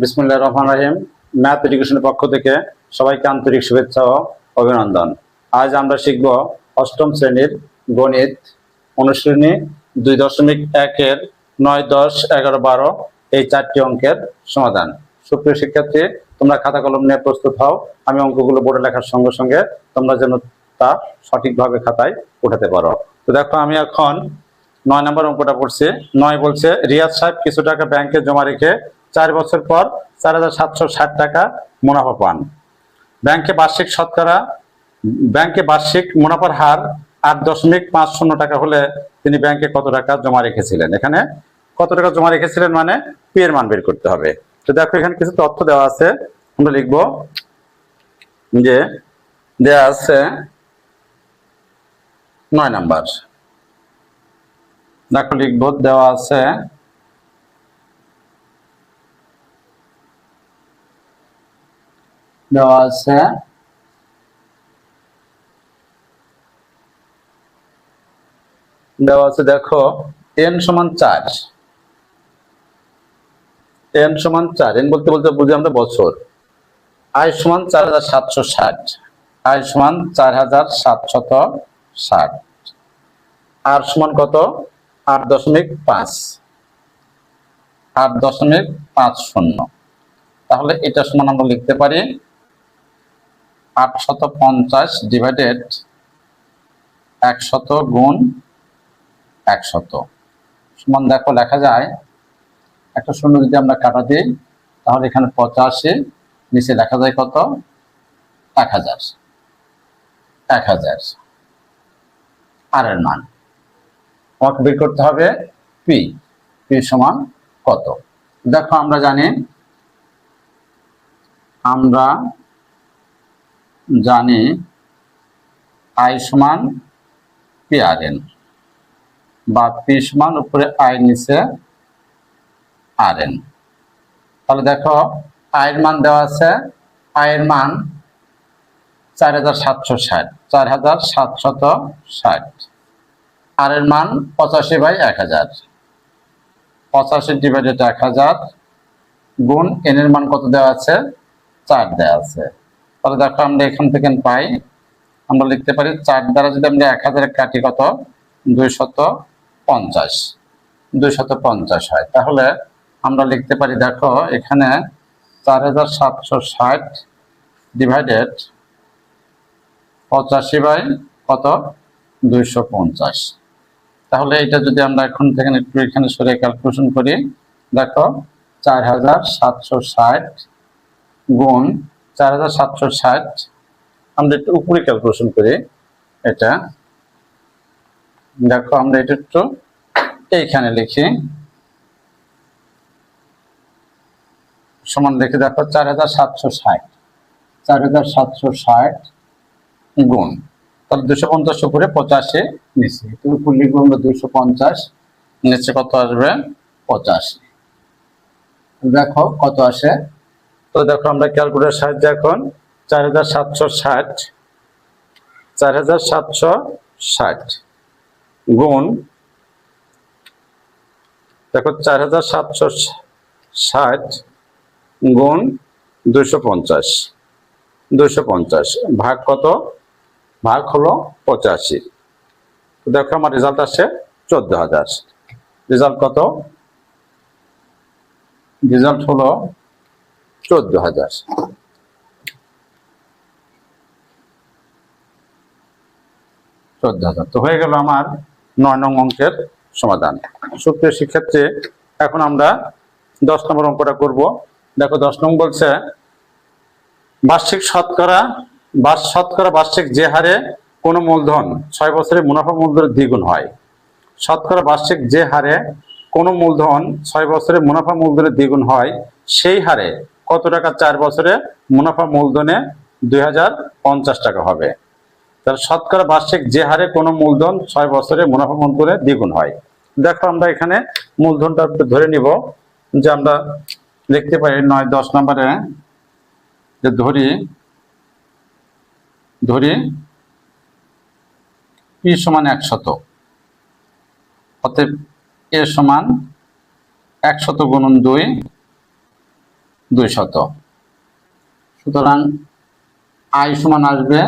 বিসমুল্লাহ রহমান রাহিম। ম্যাথ এডুকেশনের পক্ষ থেকে সবাইকে আন্তরিক শুভেচ্ছা ও অভিনন্দন। আজ আমরা শিখব অষ্টম শ্রেণির গণিত অনুশ্রেণী দুই দশমিক একের নয় দশ এগারো বারো এই চারটি অঙ্কের সমাধান। সুপ্রিয় শিক্ষার্থী, তোমরা খাতা কলম নিয়ে প্রস্তুত হও। আমি অঙ্কগুলো বোর্ডে লেখার সঙ্গে সঙ্গে তোমরা যেন তা সঠিকভাবে খাতায় উঠাতে পারো। তো দেখো, আমি এখন নয় নম্বর অঙ্কটা পড়ছি। নয় বলছে, রিয়াজ সাহেব, কিছু টাকা ব্যাংকে জমা রেখে চার বছর পর চার হাজার সাতশো ষাট টাকা মুনাফা পান। ব্যাংকে বার্ষিক শতকরা, ব্যাংকে বার্ষিক মুনাফার হার আট দশমিক পাঁচ শূন্য টাকা হলে তিনি ব্যাংকে কত টাকা জমা রেখেছিলেন? এখানে কত টাকা জমা রেখেছিলেন মানে পি এর মান বের করতে হবে। তো দেখো এখানে কিছু তথ্য দেওয়া আছে। আমরা লিখব যে দেওয়া আছে নয় নাম্বার। দেখো লিখব, দেওয়া আছে দেওয়া আছে। দেওয়া আছে দেখো, এন সমান চার। এন সমান চার, এন বলতে বলতে বুঝি আমরা বছর। আয় সমান চার হাজার সাতশো ষাট। আয় সমান চার হাজার সাতশত ষাট। আর সমান কত? আট দশমিক পাঁচ। আট দশমিক পাঁচ শূন্য। তাহলে এটা সমান আমরা লিখতে পারি আটশত পঞ্চাশ ডিভাইডেড একশত গুণ একশত। সমান দেখো, লেখা যায়, একটা শূন্য যদি আমরা কাটা দিই, তাহলে এখানে পঁচাশি, নিচে লেখা যায় কত? এক হাজার। এক হাজার। আর এর মান? আমাকে বের করতে হবে পি। পি সমান কত? দেখো, আমরা জানি, আমরা জানি আই সমান পি আর এন বা পি সমান উপরে আই নিচে আর এন তাহলে দেখো, আয়ের মান দেওয়া আছে, আয়ের মান চার হাজার সাতশো ষাট, চার হাজার সাতশত ষাট। আর এর মান পঁচাশি বাই এক হাজার। পঁচাশি ডিভাইডেড এক হাজার গুণ এন এর মান কত দেওয়া আছে? চার দেওয়া আছে। তাহলে দেখো আমরা এখান থেকে পাই। আমরা লিখতে পারি চার দ্বারা যদি আমরা এক হাজারে কাটি কত? দুই শত পঞ্চাশ। দুই শত পঞ্চাশ হয়। তাহলে আমরা লিখতে পারি, দেখো, এখানে চার হাজার সাতশো ষাট ডিভাইডেড পঁচাশি বাই কত? দুইশো পঞ্চাশ। তাহলে এটা যদি আমরা এখন থেকে একটু এখানে সরে ক্যালকুলেশন করি, দেখো, চার হাজার সাতশো ষাট গুণ চার হাজার সাতশো ষাট। আমরা একটু উপরে ক্যালকুলেশন করি। এটা। দেখো, আমরা এটা একটু এইখানে লিখি। সমান লিখে দেখো, চার হাজার সাতশো ষাট। চার হাজার সাতশো ষাট গুণ। তাহলে দুশো পঞ্চাশ উপরে পঁচাশি নিচে। তুমি লিখব আমরা দুশো পঞ্চাশ। নিচে কত আসবে? পঁচাশি। দেখো, কত আসে? তো দেখো আমরা ক্যালকুলেটার সাহায্যে এখন চার হাজার সাতশো ষাট, চার হাজার সাতশো ষাট গুণ, দেখো চার হাজার সাতশো ষাট গুণ দুশো পঞ্চাশ দুশো পঞ্চাশ, ভাগ কত? ভাগ হলো পঁচাশি। দেখো আমার রেজাল্ট আসছে চোদ্দ হাজার। রেজাল্ট কত? রেজাল্ট হলো চোদ্দ হাজার। চোদ্দ হাজার। তো হয়ে গেল আমার নয় নং অঙ্কের সমাধান। সুপ্রিয় শিক্ষার্থী, এখন আমরা দশ নম্বর অঙ্কটা করব। দেখো, দশ নং বলছে, বার্ষিক শতকরা শতকরা বার্ষিক যে হারে কোনো মূলধন ছয় বছরে মুনাফা মূলধনের দ্বিগুণ হয়। শতকরা বার্ষিক যে হারে কোনো মূলধন ছয় বছরে মুনাফা মূলধনের দ্বিগুণ হয়, সেই হারে কত টাকা চার বছরে মুনাফা মূলধনে দুই হাজার পঞ্চাশ টাকা হবে। তাহলে শতকরা বার্ষিক যে হারে কোনো মূলধন ছয় বছরে মুনাফা মূলধনে দ্বিগুণ হয়। দেখো আমরা এখানে মূলধনটা ধরে নিব যে আমরা লিখতে পারি নয় দশ নম্বরে, যে ধরি ধরি পি সমান একশত। অতএব এ সমান একশত গুণন দুই দুই শত সুতরাং আয় সমান আসবে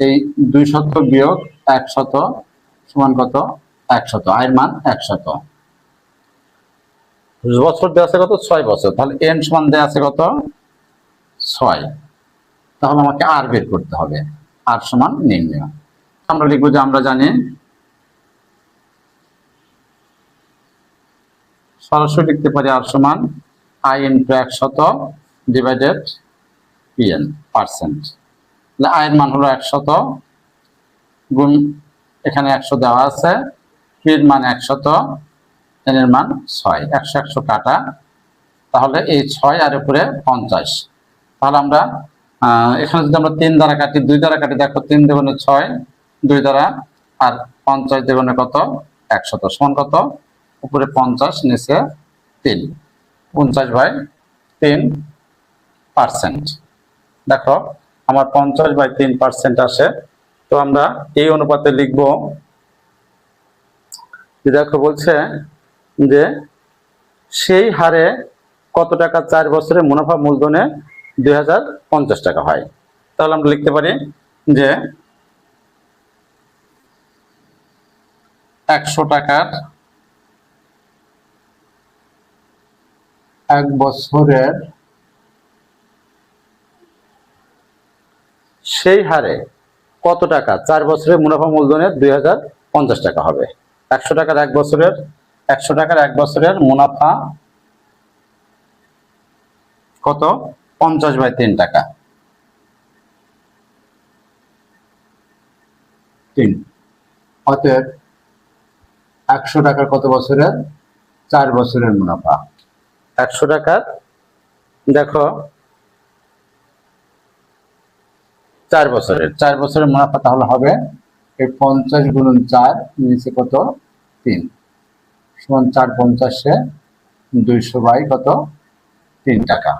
এই দুই শত বিয়োগ এক শত সমান কত? এক শত আয়ের মান এক শত বছর দেওয়া আছে কত? ছয় বছর। তাহলে এন সমান দেওয়া আছে কত? ছয়। তাহলে আমাকে আর বের করতে হবে। আর সমান নির্ণয় আমরা লিখব যে আমরা জানি সরাসরি লিখতে পারি আর সমান আই ইন্টু একশত ডিভাইডেড পিএন পার্সেন্ট আয়ের মান হলো একশত গুণ, এখানে একশো দেওয়া আছে। পির মান একশত এন এর মান ছয়। একশো একশো কাটা। তাহলে এই ছয় আর উপরে পঞ্চাশ। তাহলে আমরা এখানে যদি আমরা তিন দ্বারা কাটি, দুই দ্বারা কাটি, দেখো তিন দেবনে ছয়, দুই দ্বারা, আর পঞ্চাশ দেবনে কত? একশত। সমান কত? উপরে পঞ্চাশ, নিচে তিন। পঞ্চাশ বাই তিন পার্সেন্ট দেখো, আমার পঞ্চাশ বাই তিন পার্সেন্ট আসে। তো আমরা এই অনুপাতে লিখব দেখো বলছে যে সেই হারে কত টাকা চার বছরে মুনাফা মূলধনে দুই হাজার পঞ্চাশ টাকা হয়। তাহলে আমরা লিখতে পারি যে একশো টাকার এক বছরের সেই হারে কত টাকা? চার বছরের মুনাফা মূলধনে দুই হাজার পঞ্চাশ টাকা হবে। একশো টাকার এক বছরের, একশো টাকার এক বছরের মুনাফা কত? পঞ্চাশ বাই তিন টাকা। তিন। অতএব একশো টাকার কত বছরের? চার বছরের মুনাফা। একশো টাকার দেখো চার বছরের। চার বছরের মুনাফা তাহলে হবে এই পঞ্চাশ গুণন চার নিচে কত? তিন। সমান চার পঞ্চাশে দুইশো বাই কত? তিন টাকা।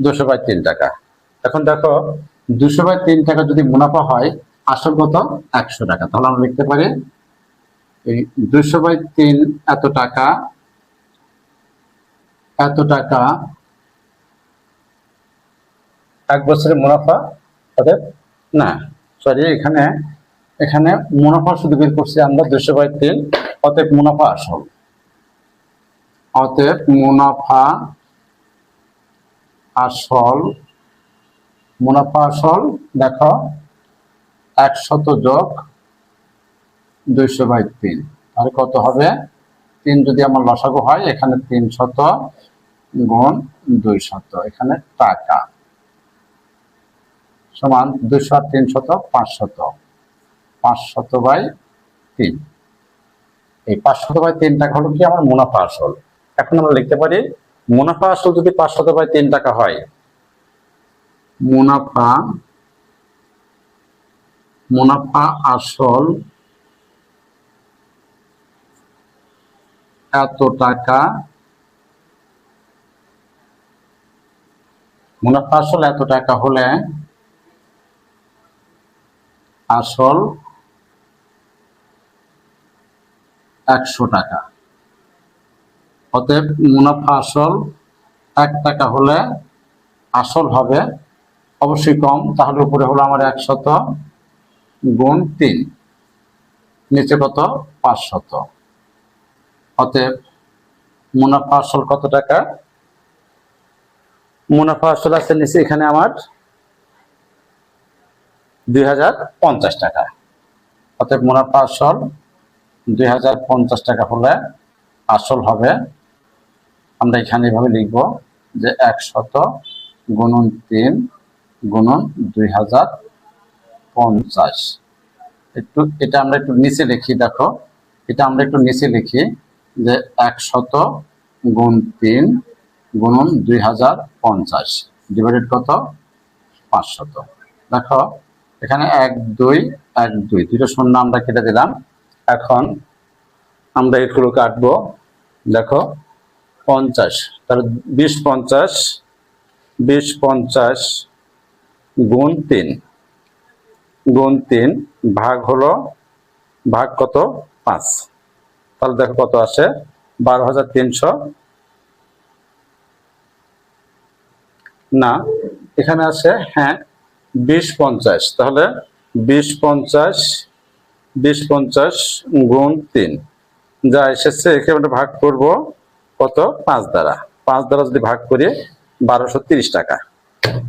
দুশো বাই তিন টাকা। এখন দেখো দুশো বাই তিন টাকা যদি মুনাফা হয় আসল কত? একশো টাকা। তাহলে আমরা লিখতে পারি এই দুশো বাই তিন এত টাকা এত টাকা? এক বছরের মুনাফা অতএব না সরি এখানে এখানে মুনাফা শুধু বের করছি আমরা দুশো বাই তিন অতএব মুনাফা আসল। অতএব মুনাফা আসল মুনাফা আসল দেখো একশত যোগ দুইশো বাই তিন আর কত হবে? তিন যদি আমার লসাগু হয়, এখানে তিন শত গুণ দুই শত, এখানে টাকা। সমান দুইশো আর তিন শত, পাঁচ শত। পাঁচ শত বাই তিন। এই পাঁচ শত বাই তিন টাকা হলো কি আমার মুনাফা আসল? এখন আমরা লিখতে পারি, মুনাফা আসল যদি পাঁচ শত বাই তিন টাকা হয়, মুনাফা মুনাফা আসল এত টাকা? মুনাফা আসল এত টাকা হলে? আসল একশো টাকা। অতএব মুনাফা আসল এক টাকা হলে আসল হবে অবশ্যই কম, তাহলে উপরে হলো আমার একশত গুণ তিন, নিচে কত? পাঁচশত। অতএব মুনাফা আসল কত টাকা? মুনাফা আসল আছে নিচে, এখানে আমার দুই হাজার পঞ্চাশ টাকা। অতএব মুনাফা আসল দুই হাজার পঞ্চাশ টাকা হলে আসল হবে। আমরা এখানে এভাবে লিখব যে একশত গুণন তিন গুণন দুই হাজার পঞ্চাশ। একটু এটা আমরা একটু নিচে লিখি, দেখো। এটা আমরা একটু নিচে লিখি। যে একশত গুণ তিন গুণন দুই হাজার পঞ্চাশ ডিভাইডেড কত? পাঁচশত। দেখো, এখানে এক, দুই এক, দুই, দুটো শূন্য আমরা কেটে দিলাম। এখন আমরা এগুলো কাটবো। দেখো, পঞ্চাশ, তাহলে বিশ পঞ্চাশ বিশ পঞ্চাশ গুণ তিন। গুণ তিন ভাগ হলো ভাগ কত? পাঁচ। তাহলে দেখো কত আসে বারো হাজার তিনশো। না, এখানে আছে হ্যাঁ বিশ পঞ্চাশ। তাহলে বিশ পঞ্চাশ বিশ পঞ্চাশ গুণ তিন। যা এসেছে একে আমরা ভাগ করব কত? পাঁচ দ্বারা। পাঁচ দ্বারা যদি ভাগ করি, বারোশো তিরিশ টাকা।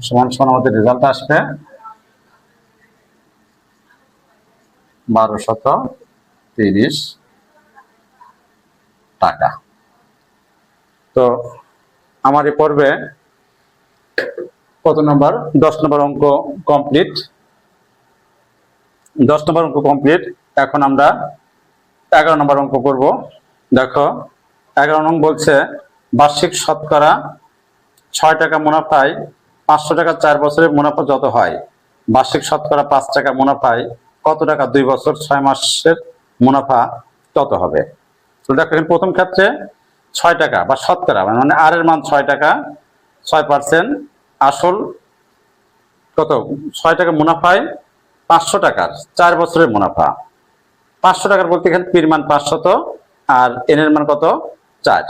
সমান সমান আমাদের রেজাল্ট আসবে বারোশত তিরিশ। টাকা। তো আমার এই পর্বে কত নম্বর? দশ নম্বর অঙ্ক কমপ্লিট দশ নম্বর অঙ্ক কমপ্লিট এখন আমরা এগারো নম্বর অঙ্ক করব। দেখো, এগারো নং বলছে, বার্ষিক শতকরা ছয় টাকা মুনাফায় পাঁচশো টাকা চার বছরের মুনাফা যত হয়। বার্ষিক শতকরা পাঁচ টাকা মুনাফায় কত টাকা? দুই বছর, ছয় মাসের মুনাফা তত হবে। তো দেখো, এখানে প্রথম ক্ষেত্রে ছয় টাকা বা শতকরা মানে আর এর মান ছয় টাকা, ছয় পার্সেন্ট আসল কত? ছয় টাকা মুনাফায় পাঁচশো টাকার, চার বছরের মুনাফা। পাঁচশো টাকার বলতে এখানে পির মান পাঁচশত আর এন এর মান কত? চার।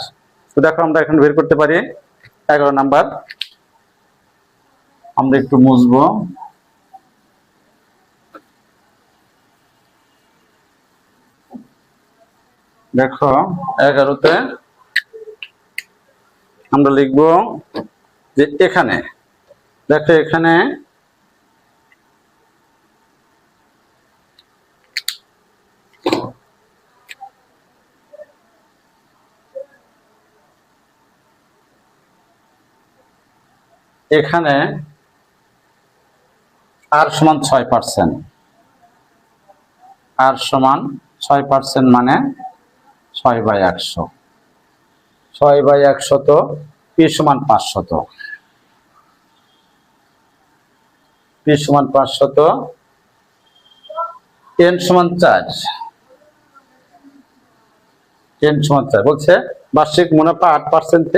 তো দেখো, আমরা এখন বের করতে পারি। এগারো নাম্বার। আমরা একটু মুছবো। দেখো, এগারোতে আমরা লিখব যে এখানে, দেখো এখানে এখানে আর সমান ছয় পার্সেন্ট আর সমান ছয় পার্সেন্ট মানে ছয় বাই একশো। ছয় বাই একশত পি সমান পাঁচশত পি পাঁচশত এন সমান চার। এন সমান চার বলছে, বার্ষিক মুনাফা আট পার্সেন্ট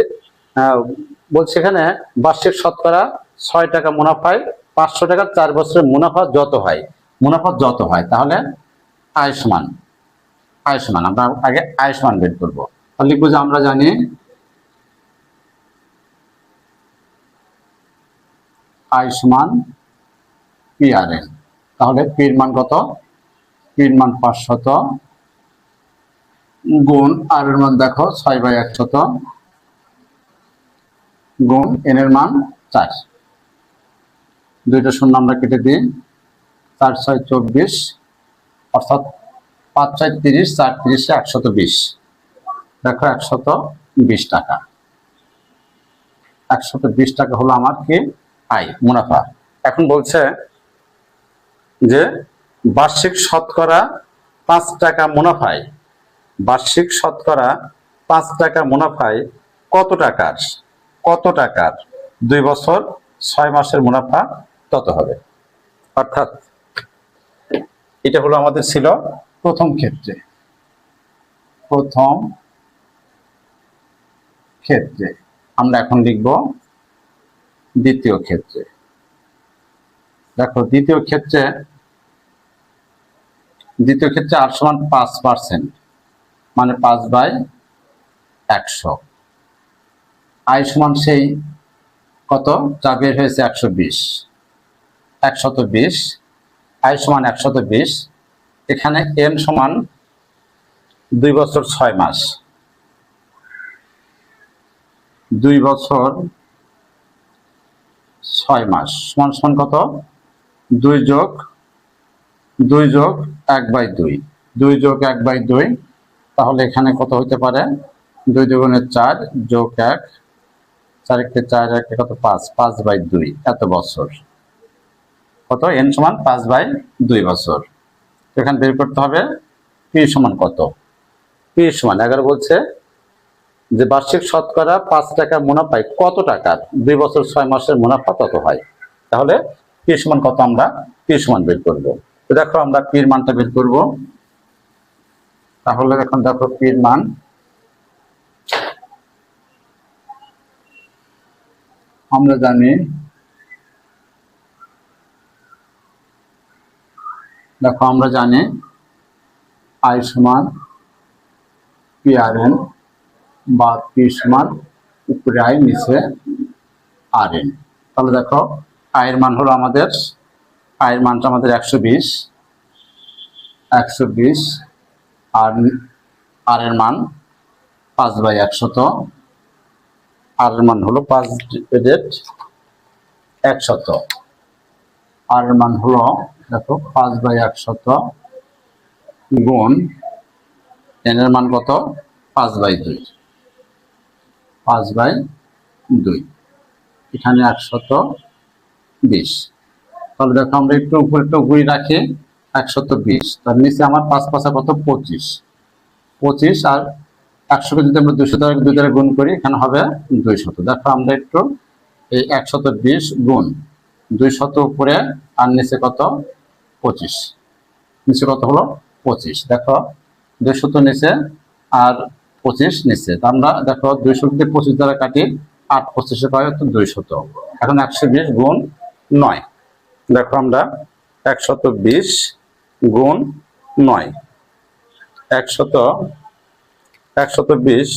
বলছে এখানে বার্ষিক শতকরা ছয় টাকা মুনাফায় পাঁচশো টাকা চার বছরের মুনাফা যত হয়, মুনাফা যত হয়, তাহলে আয়ুষ্মান আয়ুষ্মান, আমরা আগে আয়ুষ্মান বের করব। লিখব যে আমরা জানি আয়ুষ্মান পিআরএন তাহলে পির মান কত? পির মান পাঁচশত গুণ আর এর মান দেখো, ছয় বাই একশত গুণ এন এর মান চার। দুইটা শূন্য আমরা কেটে দিই, চার, ছয়, চব্বিশ, অর্থাৎ পাঁচ ছয় তিরিশ, চার তিরিশে একশত বিশ। দেখো একশত বিশ টাকা। একশত বিশ টাকা হলো আমার কি? আয়, মুনাফা। এখন বলছে যে বার্ষিক শতকরা পাঁচ টাকা মুনাফায়, বার্ষিক শতকরা পাঁচ টাকা মুনাফায় কত টাকার? কত টাকার? দুই বছর, ছয় মাসের মুনাফা তত হবে। অর্থাৎ এটা হলো আমাদের ছিল প্রথম ক্ষেত্রে। প্রথম ক্ষেত্রে। আমরা এখন লিখব দ্বিতীয় ক্ষেত্রে। দেখো, দ্বিতীয় ক্ষেত্রে দ্বিতীয় ক্ষেত্রে আট সমান পাঁচ পার্সেন্ট মানে পাঁচ বাই একশো। আয় সমান সেই কত? যা বের হয়েছে একশো বিশ। একশত বিশ। আয় সমান একশত বিশ। এখানে এন সমান দুই বছর ছয় মাস। দুই বছর ছয় মাস। সমান সমান কত? দুই যোগ দুই যোগ এক বাই দুই। দুই যোগ এক বাই দুই, তাহলে এখানে কত হতে পারে? দুই দুগুণের চার যোগ এক, চার একে চার একে কত? পাঁচ পাঁচ বাই দুই, এত বছর। কত? এন সমান পাঁচ বাই দুই বছর। এখানে বের করতে হবে পি সমান কত? পি সমান এগারো বলছে যে বার্ষিক শতকরা পাঁচ টাকা মুনাফায় কত টাকার দুই বছর ছয় মাসের মুনাফা তত হয়? তাহলে পি সমান কত আমরা পি সমান বের করব। দেখো আমরা পির মানটা বের করব। তাহলে এখন দেখো পির মান আমরা জানি দেখো, আমরা জানি আই সমান পিআরএন বা পি সমান উপরে আই নিচে আর এন তাহলে দেখো আয়ের মান হলো আমাদের আয়ের মানটা আমাদের একশো বিশ একশো বিশ, আর আর এর মান পাঁচ বাই একশত আর এর মান হলো পাঁচ ডিভাইডেড একশত আর এর মান হলো, দেখো, পাঁচ বাই একশত গুণ এন এর মান কত? পাঁচ বাই দুই। পাঁচ বাই দুই। এখানে একশত বিশ। তাহলে দেখো, আমরা একটু উপরে একটু ঘুরি রাখি একশত বিশ। তার নিচে আমার পাঁচ পাঁচা কত? পঁচিশ। পঁচিশ আর একশোকে যদি আমরা দুশো দ্বারা দুই দ্বারা গুণ করি, এখানে হবে দুইশত। দেখো, আমরা একটু এই একশত বিশ গুণ দুই শত উপরে, আর নিচে কত? পঁচিশ। নিচে কত হলো? পঁচিশ। দেখো দুইশত নিচে আর পঁচিশ নিচে। আমরা দেখো দুইশো যদি পঁচিশ দ্বারা কাটি আট পঁচিশে পাই তো দুইশত এখন একশো বিশ গুণ নয়। দেখো আমরা, একশত বিশ গুণ নয়। একশত একশত বিশ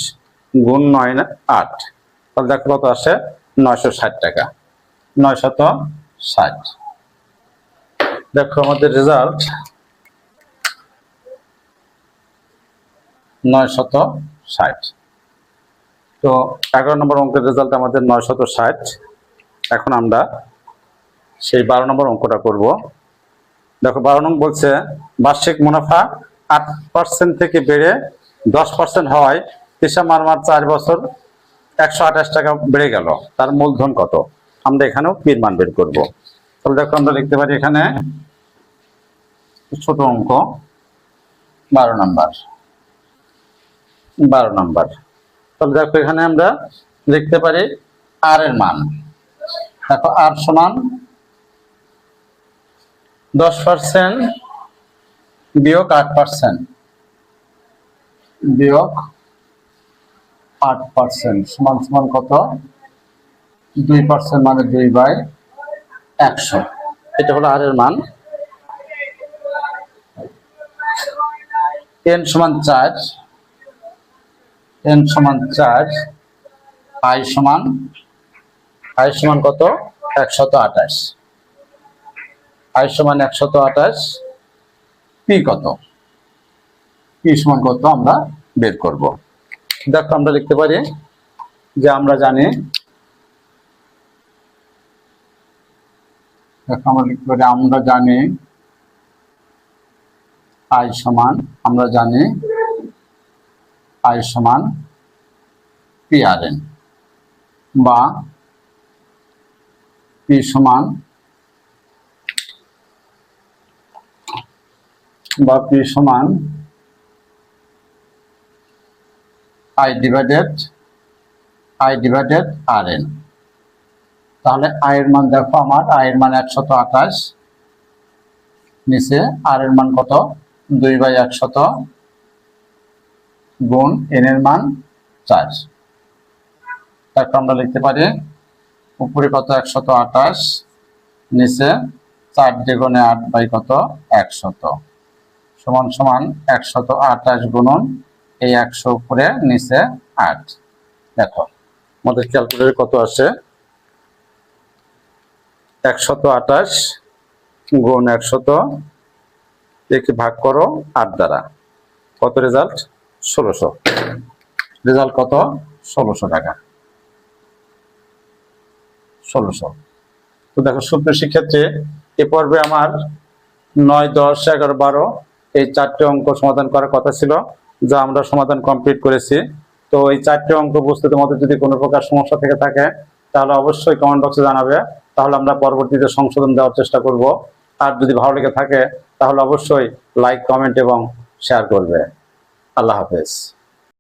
গুণ নয় আট। তাহলে দেখো কত আসে? নয়শো ষাট টাকা। নয়শত ষাট। দেখো আমাদের রেজাল্ট নয় শত ষাট। তো এগারো নম্বর অঙ্কের রেজাল্ট আমাদের নয় শত ষাট। এখন আমরা সেই বারো নম্বর অঙ্কটা করব। দেখো বারো নম্বর বলছে, বার্ষিক মুনাফা আট পার্সেন্ট থেকে বেড়ে দশ পার্সেন্ট হওয়ায় পেশা মারমার চার বছর একশো আঠাশ টাকা বেড়ে গেল। তার মূলধন কত? আমরা এখানেও পীর মান বের করব। তাহলে দেখো আমরা লিখতে পারি এখানে ছোট অঙ্ক, বারো নাম্বার। বারো নাম্বার। তাহলে দেখো এখানে আমরা লিখতে পারি আর এর মান। দেখো আর সমান দশ পার্সেন্ট বিয়োগ আট পার্সেন্ট বিয়োগ আট পার্সেন্ট সমান সমান কত? দুই পার্সেন্ট মানে দুই বাই একশো। এটা হলো আর এর মান। এন সমান চার। এন সমান চার। আই সমান আই সমান কত? একশত আঠাশ। আই সমান একশত আঠাশ পি কত? পি সমান কত আমরা বের করব। দেখো, আমরা লিখতে পারি যে আমরা জানি দেখো আমরা জানি আই সমান, আমরা জানি আই সমান পিআরএন বা পি সমান বা পি সমান I divided I divided R N তাহলে আয়ের মান দেখো আমার আয়ের মান একশত আঠাশ, নিচে আর এর মান কত? দুই বাই একশত গুণ এন এর মান চার। তারপর আমরা লিখতে পারি, উপরে কত? একশত আঠাশ, নিচে চার দ্বিগুণে আট বাই কত? একশত। সমান সমান একশত আঠাশ গুণন এই একশো উপরে নিচে আট। দেখো, আমাদের ক্যালকুলেটর কত আসে একশত আঠাশ গুণ একশত, একে ভাগ করো আট দ্বারা। কত রেজাল্ট ষোলোশো। রেজাল্ট কত? ষোলোশো টাকা। ষোলোশো। তো দেখো সুপ্রিয় শিক্ষার্থী এ পর্বে আমার নয়, দশ, এগারো, বারো এই চারটে অঙ্ক সমাধান করার কথা ছিল, যা আমরা সমাধান কমপ্লিট করেছি। তো এই চারটে অঙ্ক বুঝতে তোমাদের যদি কোনো প্রকার সমস্যা থেকে থাকে, তাহলে অবশ্যই কমেন্ট বক্সে জানাবে। তাহলে আমরা পরবর্তীতে সংশোধন দেওয়ার চেষ্টা করব। আর যদি ভালো লেগে থাকে, তাহলে অবশ্যই লাইক কমেন্ট এবং শেয়ার করবে। আল্লাহ হাফেজ।